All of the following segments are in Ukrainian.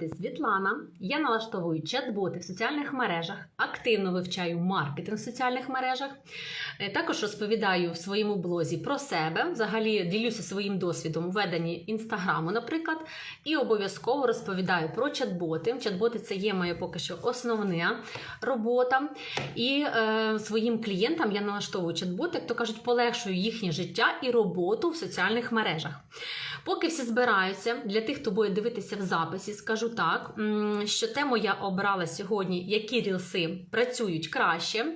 Світлана. Я налаштовую чат-боти в соціальних мережах, активно вивчаю маркетинг в соціальних мережах. Е, Також розповідаю в своєму блозі про себе, взагалі ділюся своїм досвідом у веденні інстаграму, наприклад, і обов'язково розповідаю про чат-боти. Чат-боти це є моя поки що основна робота. І е, своїм клієнтам я налаштовую чат-боти, як то кажуть, полегшую їхнє життя і роботу в соціальних мережах. Поки всі збираються, для тих, хто буде дивитися в записі, скажу так, що тему я обрала сьогодні, які рілси працюють краще.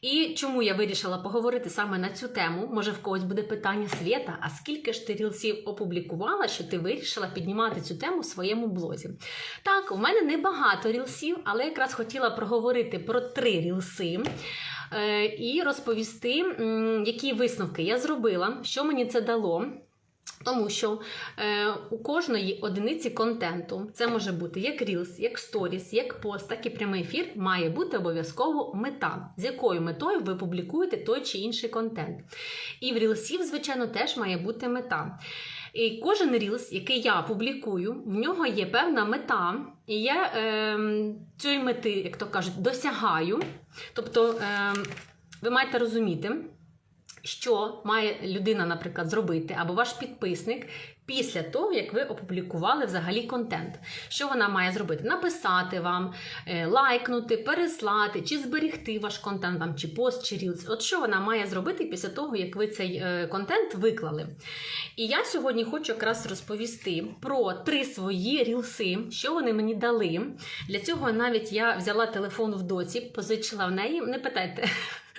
І чому я вирішила поговорити саме на цю тему? Може, в когось буде питання Свєта, а скільки ж ти рілсів опублікувала, що ти вирішила піднімати цю тему в своєму блозі? Так, у мене небагато рілсів, але якраз хотіла проговорити про три рілси. е, І розповісти, які висновки я зробила, що мені це дало. Тому що е, у кожної одиниці контенту це може бути як Reels, як Stories, як пост, так і прямий ефір, має бути обов'язково мета, з якою метою ви публікуєте той чи інший контент. І в рілсів, звичайно, теж має бути мета. І кожен рілс, який я публікую, в нього є певна мета, і я е, цієї мети, як то кажуть, досягаю. Тобто, е, ви маєте розуміти що має людина, наприклад, зробити, або ваш підписник після того, як ви опублікували взагалі контент. Що вона має зробити? Написати вам, е, лайкнути, переслати, чи зберегти ваш контент, там, чи пост, чи рілс. От що вона має зробити після того, як ви цей е, контент виклали. І я сьогодні хочу якраз розповісти про три свої рілси, що вони мені дали. Для цього навіть я взяла телефон в доці, позичила в неї. Не питайте.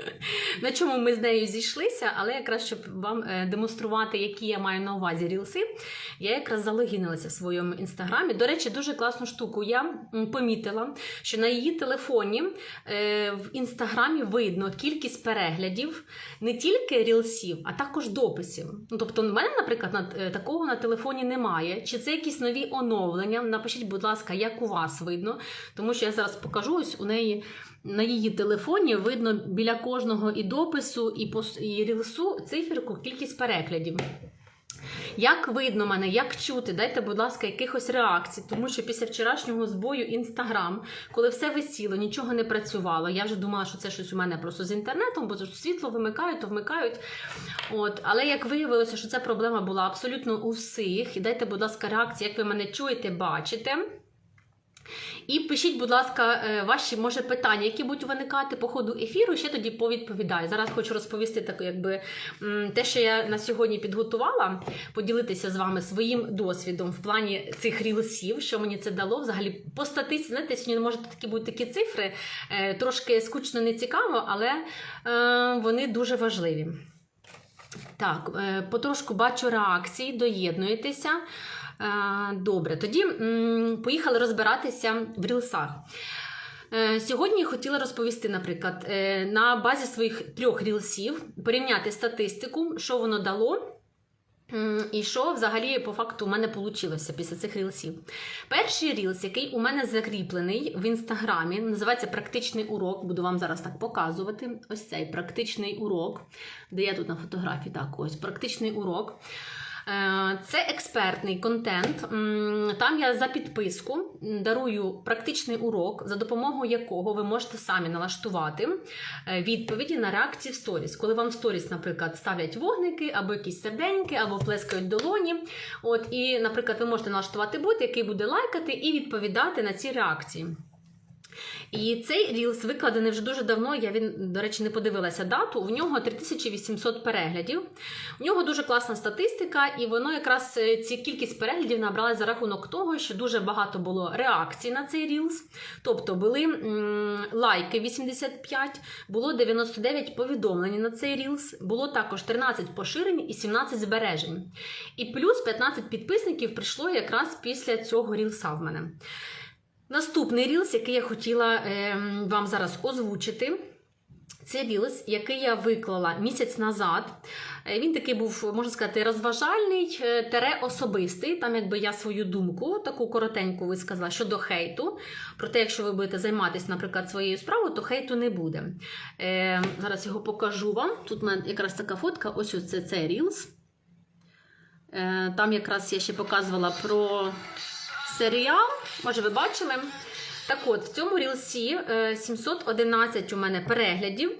На чому ми з нею зійшлися, але якраз щоб вам е, демонструвати, які я маю на увазі рілси, я якраз залогінилася в своєму інстаграмі. До речі, дуже класну штуку я помітила, що на її телефоні е, в інстаграмі видно кількість переглядів не тільки рілсів, а також дописів. Ну, тобто, в мене, наприклад, е, такого на телефоні немає. Чи це якісь нові оновлення? Напишіть, будь ласка, як у вас видно, тому що я зараз покажу ось у неї. На її телефоні видно біля кожного і допису, і пос- і рілсу циферку, кількість переглядів. Як видно мене, як чути, дайте, будь ласка, якихось реакцій, тому що після вчорашнього збою Інстаграм, коли все висіло, нічого не працювало. Я вже думала, що це щось у мене просто з інтернетом, бо світло вимикають, то вмикають. От, але як виявилося, що ця проблема була абсолютно у всіх. І дайте, будь ласка, реакції, як ви мене чуєте, бачите. І пишіть, будь ласка, е, ваші може питання, які будуть виникати по ходу ефіру. Ще тоді повідповідаю. Зараз хочу розповісти таке, якби те, що я на сьогодні підготувала, поділитися з вами своїм досвідом в плані цих рілсів, що мені це дало. Взагалі по статистиці, знаєте, сьогодні може такі будуть такі цифри, е, трошки скучно не цікаво, але е, вони дуже важливі. Так, е, потрошку бачу реакції, доєднуєтеся. Е, Добре, тоді поїхали розбиратися в рілсах. Е, Сьогодні я хотіла розповісти, наприклад, на базі своїх трьох рілсів порівняти статистику, що воно дало. І що взагалі по факту у мене вийшло після цих рілсів? Перший рілс, який у мене закріплений в інстаграмі, називається Практичний урок. Буду вам зараз так показувати. Ось цей практичний урок, де я тут на фотографії так, ось практичний урок. Е, Це експертний контент. Там я за підписку дарую практичний урок, за допомогою якого ви можете самі налаштувати е, відповіді на реакції в сторіс. Коли вам в сторіс, наприклад, ставлять вогники або якісь серденьки, або плескають долоні. От, і, наприклад, ви можете налаштувати бот, який буде лайкати і відповідати на ці реакції. І цей рілс викладений вже дуже давно. Я він, до речі, не подивилася дату. У нього 3800 переглядів. У нього дуже класна статистика, і воно якраз е, ці кількість переглядів набрала за рахунок того, що дуже багато було реакцій на цей рілс. Тобто були м, лайки 85, було 99 повідомлень на цей рілс, було також 13 поширень і 17 збережень. І плюс 15 підписників прийшло якраз після цього рілса в мене. Наступний рілс, який я хотіла е, вам зараз озвучити. Це рілс, який я виклала місяць назад. Е, Він такий був, можна сказати, розважальний, е, тере особистий. Там, якби я свою думку, таку коротеньку висказала щодо хейту. Проте, якщо ви будете займатися, наприклад, своєю справою, то хейту не буде. Е, зараз його покажу вам. Тут у мене якраз така фотка. Ось ось це цей рілс. Е, там якраз я ще показувала про серіал. Може, ви бачили? Так от, в цьому рілсі е, 711 у мене переглядів.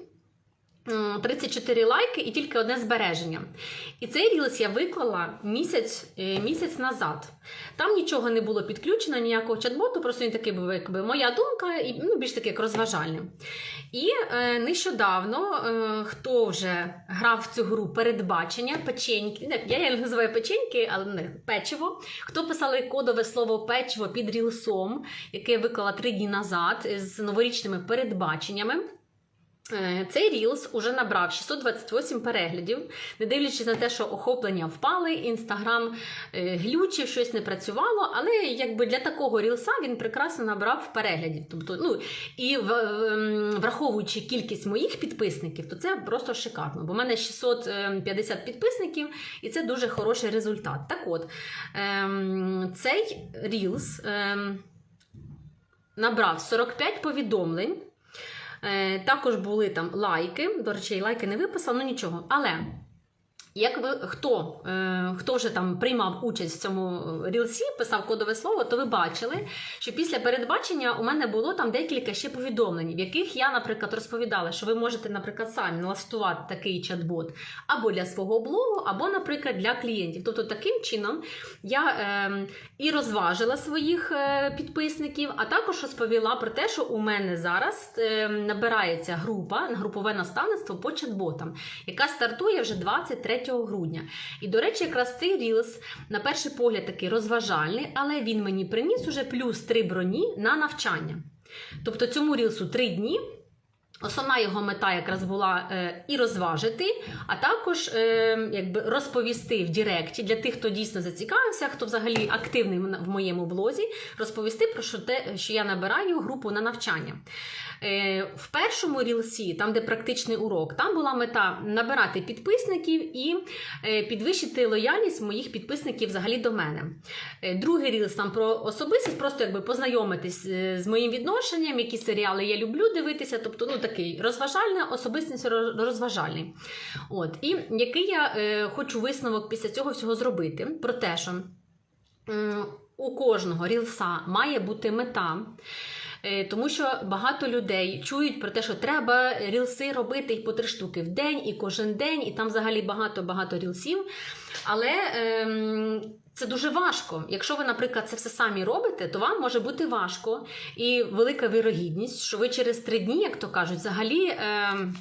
М, 34 лайки і тільки одне збереження. І цей рілс я виклала місяць, е, місяць назад. Там нічого не було підключено, ніякого чат-боту, просто він такий був, якби моя думка, і ну, більш таки як розважальний. І е, нещодавно, е, хто вже грав в цю гру передбачення, печеньки, не, я її називаю печеньки, але не печиво. Хто писали кодове слово печиво під рілсом, яке я виклала три дні назад з новорічними передбаченнями. Е, Цей Reels уже набрав 628 переглядів, не дивлячись на те, що охоплення впали, інстаграм глючив, щось не працювало, але якби для такого рілса він прекрасно набрав переглядів. Тобто, ну і враховуючи кількість моїх підписників, то це просто шикарно. Бо в мене 650 підписників, і це дуже хороший результат. Так от, ем, цей Reels ем, набрав 45 повідомлень. Е, також були там лайки. До речі, лайки не виписав, ну нічого. Але як ви хто, е, хто вже там приймав участь в цьому рілсі, писав кодове слово, то ви бачили, що після передбачення у мене було там декілька ще повідомлень, в яких я, наприклад, розповідала, що ви можете, наприклад, самі налаштувати такий чат-бот або для свого блогу, або, наприклад, для клієнтів. Тобто, таким чином я е, і розважила своїх е, підписників, а також розповіла про те, що у мене зараз е, набирається група, групове наставництво по чат-ботам, яка стартує вже 23 грудня. І, до речі, якраз цей рілс, на перший погляд, такий розважальний, але він мені приніс уже плюс 3 броні на навчання. Тобто цьому рілсу 3 дні. Основна його мета якраз була е, і розважити, а також е, якби розповісти в Діректі для тих, хто дійсно зацікавився, хто взагалі активний в моєму блозі, розповісти про що те, що я набираю групу на навчання. Е, в першому рілсі, там де практичний урок, там була мета набирати підписників і підвищити лояльність моїх підписників взагалі до мене. Другий рілс там про особистість, просто якби познайомитись з моїм відношенням, які серіали я люблю дивитися. Тобто, ну такий розважальний, особистість розважальний. От і який я е, хочу висновок після цього всього зробити про те, що е, у кожного рілса має бути мета. Е, Тому що багато людей чують про те, що треба рілси робити і по три штуки в день, і кожен день, і там взагалі багато-багато рілсів. Але ем, це дуже важко. Якщо ви, наприклад, це все самі робите, то вам може бути важко і велика вірогідність, що ви через три дні, як то кажуть, взагалі. Ем,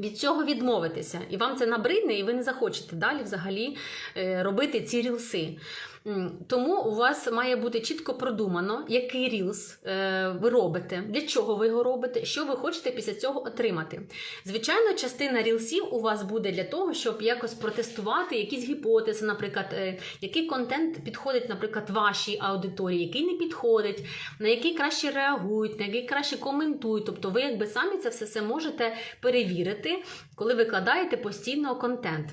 від цього відмовитися, і вам це набридне, і ви не захочете далі взагалі е, робити ці рілси. Тому у вас має бути чітко продумано, який рілс е, ви робите, для чого ви його робите, що ви хочете після цього отримати. Звичайно, частина рілсів у вас буде для того, щоб якось протестувати якісь гіпотези, наприклад, е, який контент підходить, наприклад, вашій аудиторії, який не підходить, на який краще реагують, на який краще коментують. Тобто, ви якби самі це все можете перевірити, коли викладаєте постійно контент.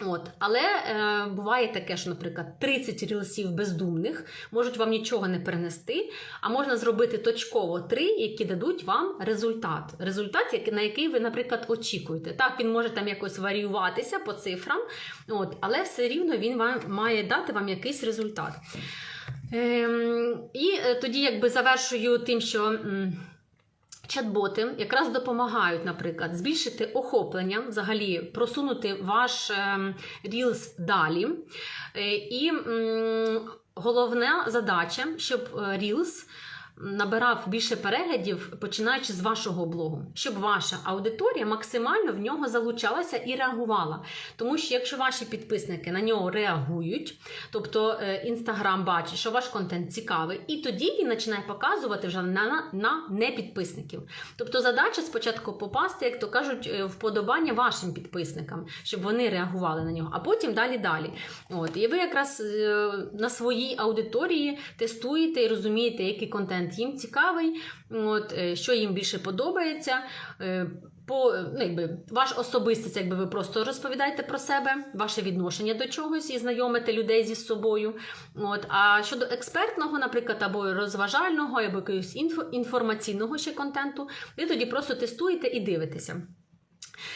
От, але е, буває таке, що, наприклад, 30 рілсів бездумних можуть вам нічого не принести, а можна зробити точково три, які дадуть вам результат. Результат, на який ви, наприклад, очікуєте. Так, він може там якось варіюватися по цифрам, от, але все рівно він вам має дати вам якийсь результат. Ем, і е, тоді, якби завершую тим, що. Чат-боти якраз допомагають, наприклад, збільшити охоплення, взагалі просунути ваш рілс далі. Е, І головна задача, щоб е, Reels набирав більше переглядів, починаючи з вашого блогу, щоб ваша аудиторія максимально в нього залучалася і реагувала. Тому що якщо ваші підписники на нього реагують, тобто Інстаграм бачить, що ваш контент цікавий, і тоді він починає показувати вже на, на, на непідписників. Тобто задача спочатку попасти, як то кажуть, е, вподобання вашим підписникам, щоб вони реагували на нього, а потім далі далі. От і ви якраз е, на своїй аудиторії тестуєте і розумієте, який контент їм цікавий, от е, що їм більше подобається. Е, По ну, якби ваш особистість, якби ви просто розповідаєте про себе, ваше відношення до чогось і знайомите людей зі собою. От а щодо експертного, наприклад, або розважального, або якогось інфо, інформаційного ще контенту, ви тоді просто тестуєте і дивитеся.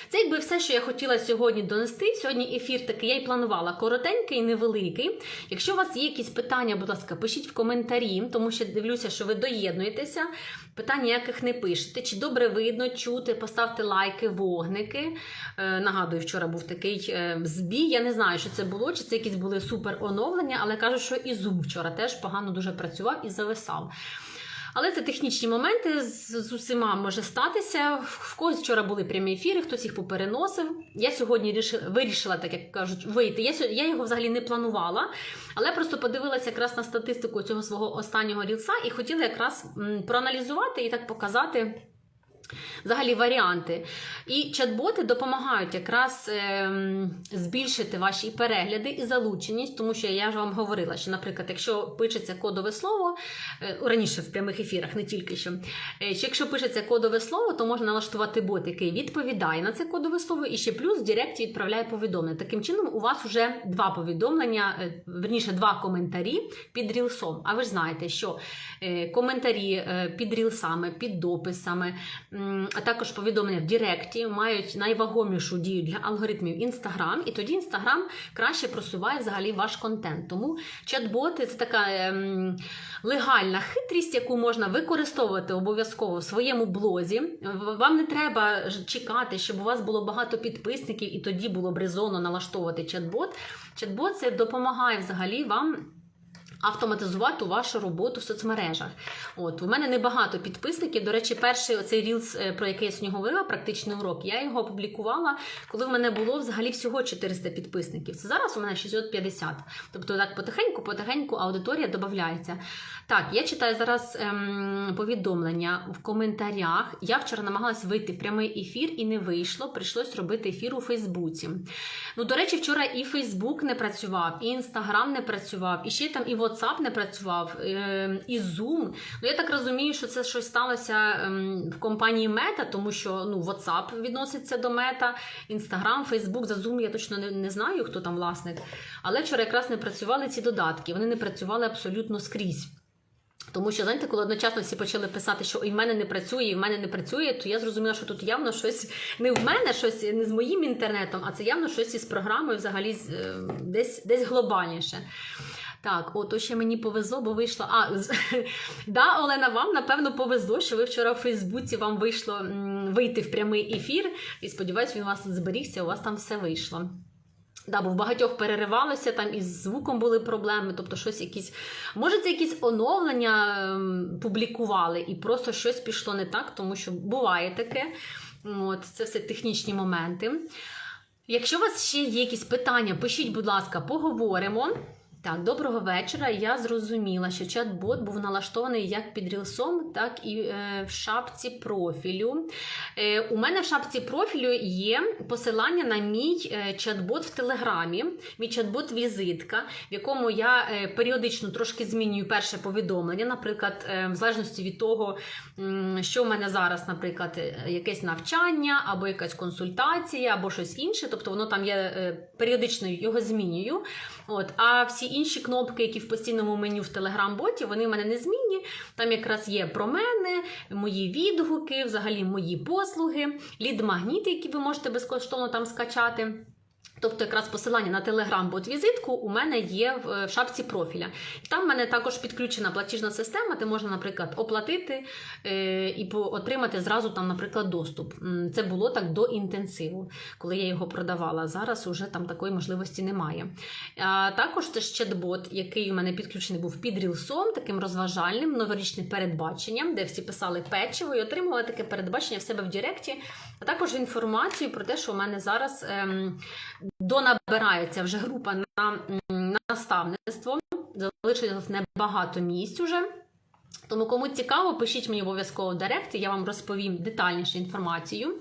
Це якби все, що я хотіла сьогодні донести. Сьогодні ефір такий я й планувала коротенький, невеликий. Якщо у вас є якісь питання, будь ласка, пишіть в коментарі, тому що дивлюся, що ви доєднуєтеся. Питань ніяких не пишете. Чи добре видно, чути, поставте лайки, вогники. Е, нагадую, вчора був такий е, збій. Я не знаю, що це було, чи це якісь були супер оновлення, але кажуть, що і Zoom вчора теж погано дуже працював і зависав. Але це технічні моменти з, з усіма може статися. В когось вчора були прямі ефіри, хтось їх попереносив. Я сьогодні рішила, вирішила, так як кажуть, вийти. Я, я його взагалі не планувала, але просто подивилася якраз на статистику цього свого останнього рілса і хотіла якраз проаналізувати і так показати. Взагалі варіанти. І чат-боти допомагають якраз ем, збільшити ваші перегляди і залученість, тому що я ж вам говорила, що, наприклад, якщо пишеться кодове слово, е, раніше в прямих ефірах, не тільки що, е, що якщо пишеться кодове слово, то можна налаштувати бот, який відповідає на це кодове слово, і ще плюс в Директі відправляє повідомлення. Таким чином, у вас вже два повідомлення, е, верніше, два коментарі під рілсом. А ви ж знаєте, що коментарі під рілсами, під дописами, а також повідомлення в Директі мають найвагомішу дію для алгоритмів Інстаграм, і тоді Інстаграм краще просуває взагалі ваш контент. Тому чат-боти це така ем, легальна хитрість, яку можна використовувати обов'язково в своєму блозі. Вам не треба чекати, щоб у вас було багато підписників, і тоді було б резонно налаштовувати чат-бот. Чат-бот це допомагає взагалі вам. Автоматизувати вашу роботу в соцмережах. От у мене небагато підписників. До речі, перший оцей рілс, е, про який я сьогодні говорила, практичний урок. Я його опублікувала, коли в мене було взагалі всього 400 підписників. Це зараз у мене 650. Тобто, так потихеньку, потихеньку аудиторія додається. Так, я читаю зараз ем, повідомлення в коментарях. Я вчора намагалась вийти в прямий ефір і не вийшло. Прийшлось робити ефір у Фейсбуці. Ну, до речі, вчора і Фейсбук не працював, і Інстаграм не працював, і ще там і WhatsApp не працював, е, і Zoom. Ну, я так розумію, що це щось сталося ем, в компанії Meta, тому що ну, WhatsApp відноситься до Meta, Instagram, Facebook, за Zoom я точно не, не знаю, хто там власник. Але вчора якраз не працювали ці додатки, вони не працювали абсолютно скрізь. Тому що, знаєте, коли одночасно всі почали писати, що і в мене не працює, і в мене не працює, то я зрозуміла, що тут явно щось не в мене, щось не з моїм інтернетом, а це явно щось із програмою взагалі е, десь, десь глобальніше. Так, от ще мені повезло, бо вийшло. А, да, Олена, вам напевно повезло, що ви вчора в Фейсбуці вам вийшло вийти в прямий ефір. І сподіваюсь, він у вас зберігся, у вас там все вийшло. Да, бо в багатьох переривалося, там із звуком були проблеми, тобто щось якісь. Може, це якісь оновлення публікували, і просто щось пішло не так, тому що буває таке. От, це все технічні моменти. Якщо у вас ще є якісь питання, пишіть, будь ласка, поговоримо. Так, доброго вечора. Я зрозуміла, що чат-бот був налаштований як під рілсом, так і е, в шапці профілю. Е, у мене в шапці профілю є посилання на мій е, чат-бот в Телеграмі, мій чат-бот візитка, в якому я е, періодично трошки змінюю перше повідомлення. Наприклад, е, в залежності від того, що в мене зараз, наприклад, якесь навчання, або якась консультація, або щось інше. Тобто воно там е, періодично його змінюю. От, а всі інші кнопки, які в постійному меню в Телеграм-боті, вони в мене не змінні. Там якраз є про мене, мої відгуки, взагалі мої послуги, лід-магніти, які ви можете безкоштовно там скачати. Тобто, якраз посилання на телеграм-бот візитку у мене є в, в шапці профіля. Там в мене також підключена платіжна система, де можна, наприклад, оплатити е, і отримати зразу там, наприклад, доступ. Це було так до інтенсиву, коли я його продавала. Зараз уже там такої можливості немає. А також це ж чат-бот, який у мене підключений був під рілсом, таким розважальним, новорічним передбаченням, де всі писали печиво і отримували таке передбачення в себе в Директі, а також інформацію про те, що у мене зараз. Ем, донабирається вже група на наставництво. Залишилось небагато місць уже. Тому, кому цікаво, пишіть мені обов'язково в директі, я вам розповім детальніше інформацію.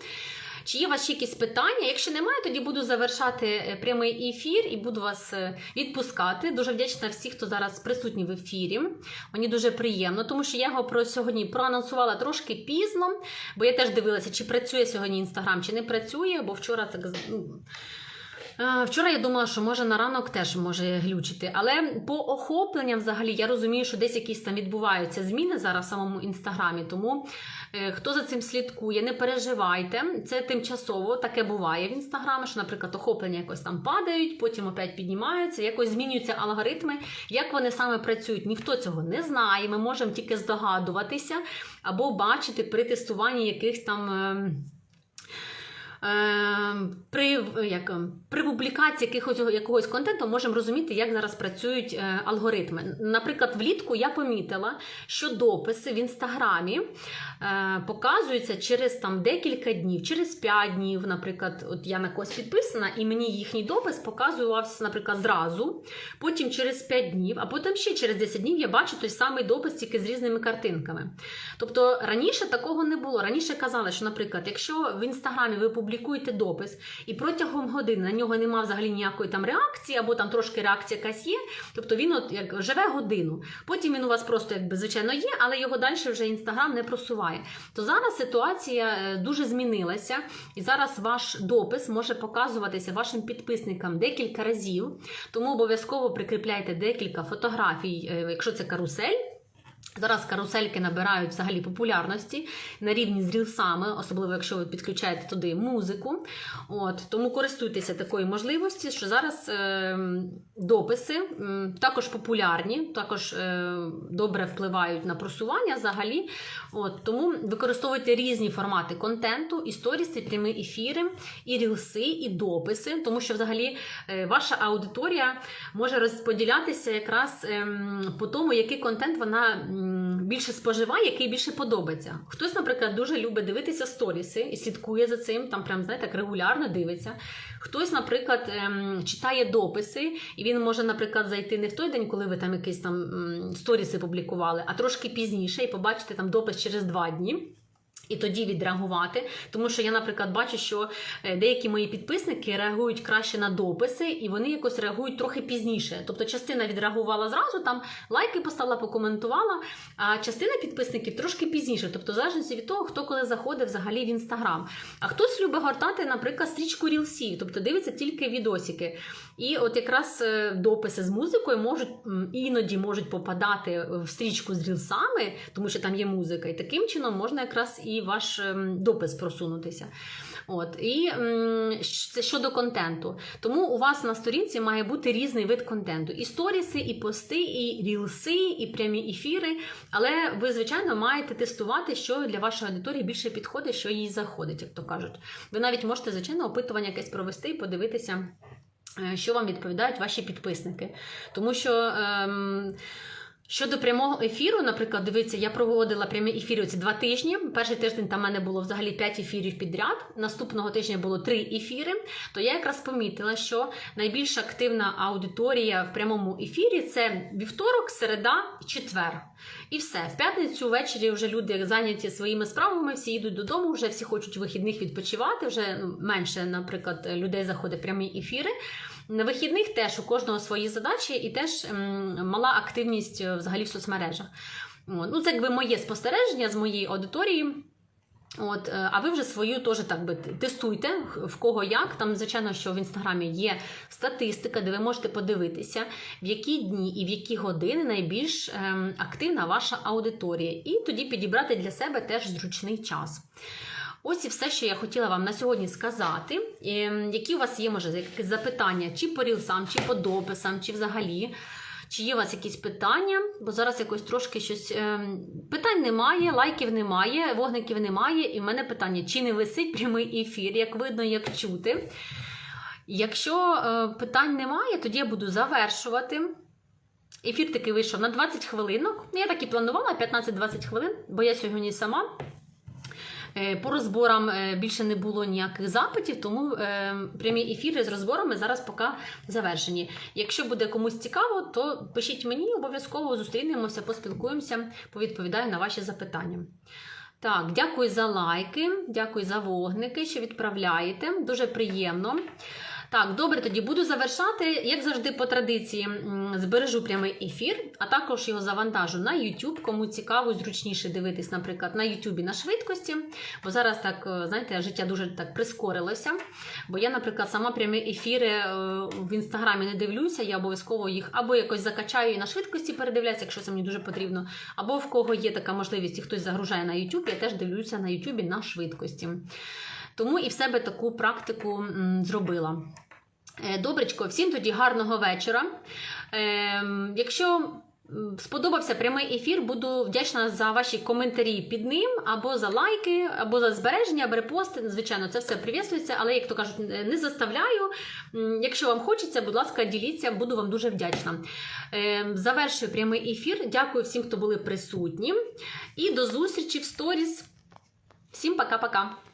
Чи є у вас ще якісь питання? Якщо немає, тоді буду завершати е, прямий ефір і буду вас е, відпускати. Дуже вдячна всіх, хто зараз присутній в ефірі. Мені дуже приємно, тому що я його про сьогодні проанонсувала трошки пізно, бо я теж дивилася, чи працює сьогодні інстаграм, чи не працює, бо вчора так ну, Вчора я думала, що може на ранок теж може глючити, але по охопленням взагалі я розумію, що десь якісь там відбуваються зміни зараз в самому інстаграмі. Тому е, хто за цим слідкує, не переживайте. Це тимчасово таке буває в інстаграмі, що, наприклад, охоплення якось там падають, потім опять піднімаються, якось змінюються алгоритми. Як вони саме працюють, ніхто цього не знає. Ми можемо тільки здогадуватися або бачити при тестуванні якихось там. Ем, При, як, ем, при публікації якихось, якогось контенту можемо розуміти, як зараз працюють е, алгоритми. Наприклад, влітку я помітила, що дописи в інстаграмі е, показуються через там, декілька днів, через 5 днів. Наприклад, от я на когось підписана, і мені їхній допис показувався, наприклад, зразу, потім через 5 днів, а потім ще через 10 днів я бачу той самий допис тільки з різними картинками. Тобто раніше такого не було. Раніше казали, що, наприклад, якщо в інстаграмі ви публікуєте допис і протягом години на нього немає взагалі ніякої там реакції, або там трошки реакція якась є, тобто він от як живе годину. Потім він у вас просто якби звичайно є, але його далі вже інстаграм не просуває. То зараз ситуація е, дуже змінилася, і зараз ваш допис може показуватися вашим підписникам декілька разів. Тому обов'язково прикріпляйте декілька фотографій, е, якщо це карусель. Зараз карусельки набирають взагалі популярності на рівні з рілсами, особливо якщо ви підключаєте туди музику. От тому користуйтеся такою можливості, що зараз е, дописи е, також популярні, також е, добре впливають на просування взагалі. От тому використовуйте різні формати контенту, і сторіси, прямі ефіри, і рілси, і дописи, тому що взагалі е, ваша аудиторія може розподілятися якраз ем, по тому, який контент вона більше споживає, який більше подобається. Хтось, наприклад, дуже любить дивитися сторіси і слідкує за цим, там прям знаєте, так регулярно дивиться. Хтось, наприклад, ем, читає дописи, і він може, наприклад, зайти не в той день, коли ви там якісь там сторіси публікували, а трошки пізніше і побачити там допис через два дні. І тоді відреагувати, тому що я, наприклад, бачу, що е, деякі мої підписники реагують краще на дописи, і вони якось реагують трохи пізніше. Тобто, частина відреагувала зразу, там лайки поставила, покоментувала, а частина підписників трошки пізніше. Тобто, в залежності від того, хто коли заходить взагалі в інстаграм. А хтось любить гортати, наприклад, стрічку Рілсі, тобто дивиться тільки відосики. І от якраз е, дописи з музикою можуть іноді можуть попадати в стрічку з рілсами, тому що там є музика, і таким чином можна якраз і ваш ем, допис просунутися. От і це щодо контенту. Тому у вас на сторінці має бути різний вид контенту: і сторіси, і пости, і рілси, і прямі ефіри. Але ви, звичайно, маєте тестувати, що для вашої аудиторії більше підходить, що їй заходить, як то кажуть. Ви навіть можете, звичайно, опитування якесь провести і подивитися. Е, Що вам відповідають ваші підписники? Тому що ем, Щодо прямого ефіру, наприклад, дивіться, я проводила прямі ефіри ці два тижні. Перший тиждень там мене було взагалі 5 ефірів підряд. Наступного тижня було 3 ефіри. То я якраз помітила, що найбільш активна аудиторія в прямому ефірі це вівторок, середа і четвер. І все. В п'ятницю ввечері вже люди зайняті своїми справами, всі йдуть додому, вже всі хочуть вихідних відпочивати. Вже ну, менше, наприклад, людей заходить прямі ефіри. На вихідних теж у кожного свої задачі і теж м, мала активність е, взагалі в соцмережах. Ну, це якби моє спостереження з моєї аудиторії. От, е, а ви вже свою теж так би тестуйте, в кого як. Там, звичайно, що в інстаграмі є статистика, де ви можете подивитися, в які дні і в які години найбільш ем, активна ваша аудиторія, і тоді підібрати для себе теж зручний час. Ось і все, що я хотіла вам на сьогодні сказати. Ем, Які у вас є, може, якісь запитання, чи по рілсам, чи по дописам, чи взагалі. Чи є у вас якісь питання? Бо зараз якось трошки щось. ем, питань немає, лайків немає, вогників немає. І в мене питання: чи не висить прямий ефір, як видно, як чути? Якщо е, питань немає, тоді я буду завершувати. Ефір таки вийшов на 20 хвилинок. Я так і планувала 15-20 хвилин, бо я сьогодні сама. Е, По розборам е, більше не було ніяких запитів, тому е, прямі ефіри з розборами зараз поки завершені. Якщо буде комусь цікаво, то пишіть мені, обов'язково зустрінемося, поспілкуємося, повідповідаю на ваші запитання. Так, дякую за лайки, дякую за вогники, що відправляєте. Дуже приємно. Так, добре, тоді буду завершати. Як завжди, по традиції, збережу прямий ефір, а також його завантажу на YouTube. Кому цікаво, зручніше дивитись, наприклад, на YouTube на швидкості. Бо зараз так, е, знаєте, життя дуже так прискорилося. Бо я, наприклад, сама прямі ефіри е, в інстаграмі не дивлюся, я обов'язково їх або якось закачаю і на швидкості передивляюся, якщо це мені дуже потрібно, або в кого є така можливість, і хтось загружає на YouTube, я теж дивлюся на YouTube на швидкості. Тому і в себе таку практику зробила. Е, Добречко, всім тоді гарного вечора. Ем, Якщо сподобався прямий ефір, буду вдячна за ваші коментарі під ним, або за лайки, або за збереження, або репости. Звичайно, це все привітується, але, як то кажуть, е, не заставляю. Якщо вам хочеться, будь ласка, діліться, буду вам дуже вдячна. Ем, Завершую прямий ефір. Дякую всім, хто були присутні. І до зустрічі в сторіс. Всім пока-пока.